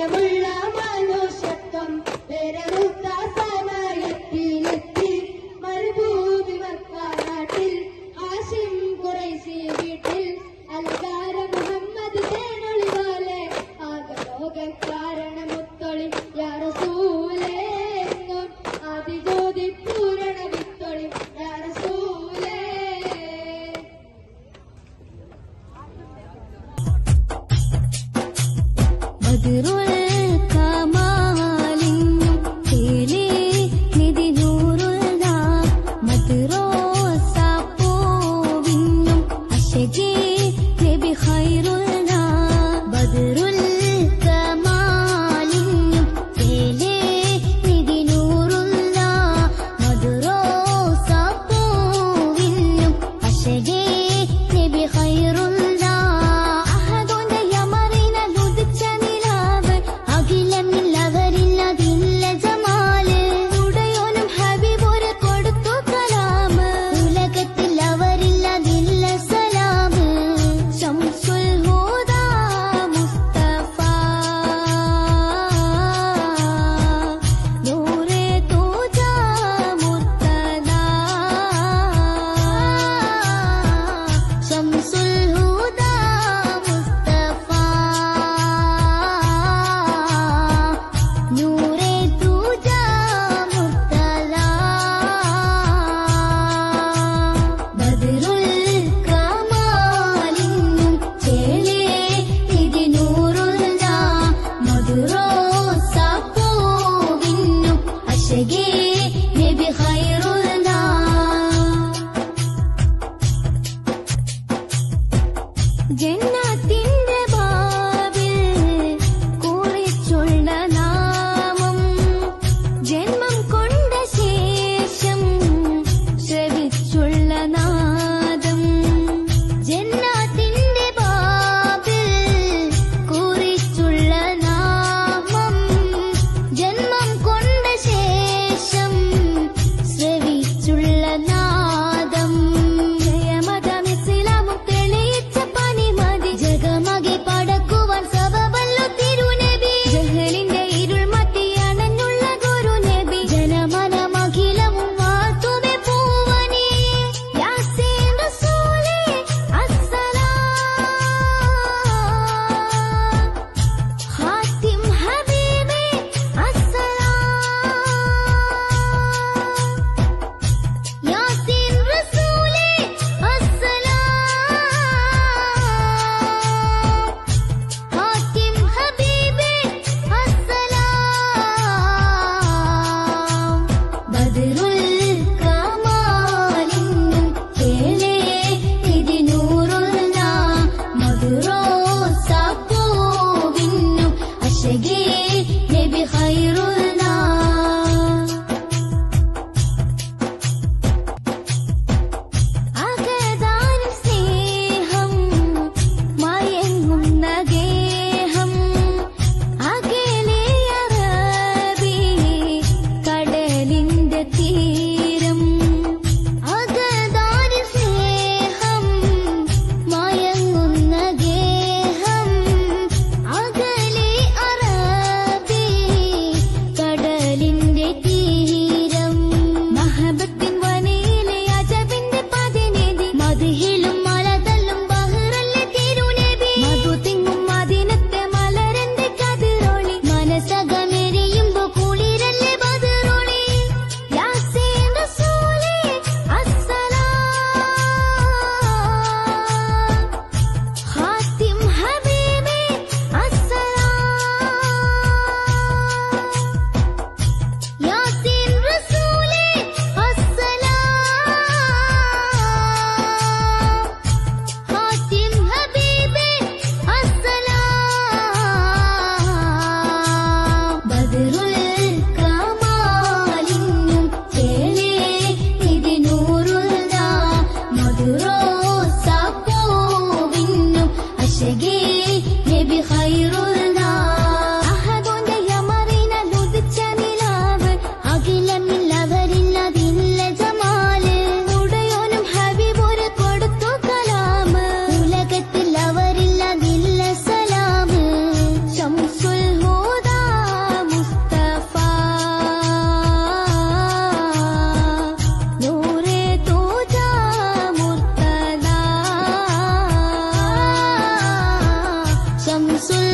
പ്രിയമുള്ള മാനുഷത്വം പെരമുത്ത സമായത്തിലെത്തി. മരുഭൂമി മക്കാനാട്ടിൽ ആശിം കുറേശി വീട്ടിൽ. അൽകാര മുഹമ്മദ് തേനൊളിവാലെ ആകലോക കാരണമോ Thank you.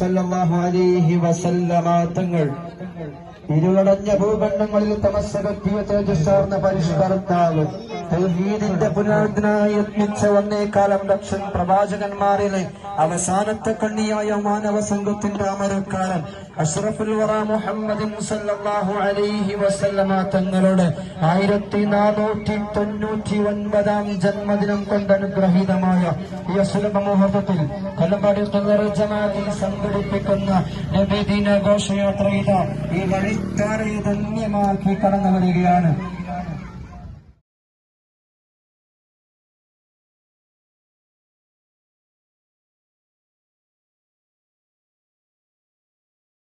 സല്ലല്ലാഹു അലൈഹി വസല്ലമ തങ്ങൾ ഇരുളടഞ്ഞ ഭൂഖണ്ഡങ്ങളിൽ തമസ്സകത്തിയ തേജസ്സാർന്ന പരിഷ്കർത്താവ് തൗഹീദിന്റെ പുനരുദ്ധനായി യത്നിച്ച വന്നേക്കാലം ലക്ഷം പ്രവാചകന്മാരിലെ അവസാനത്തെ കണ്ണിയായ മാനവ സംഘത്തിന്റെ അമരക്കാരൻ അഷ്റഫുൽ വറ മുഹമ്മദ് മുസല്ലാഹു അലൈഹി വസല്ലമ തങ്ങളുടെ ആയിരത്തി നാനൂറ്റി തൊണ്ണൂറ്റി ഒൻപതാം ജന്മദിനം കൊണ്ട് അനുഗ്രഹീതമായ ഈ അസുലഭ മുഹൂർത്തത്തിൽ കൊല്ലമ്പാടി ജമാഅത്തിൽ സംഘടിപ്പിക്കുന്ന നബിദിന ഘോഷയാത്ര ഇതാ. ഈ വഴിത്താരയെ ധന്യമാക്കി കടന്നു വരികയാണ്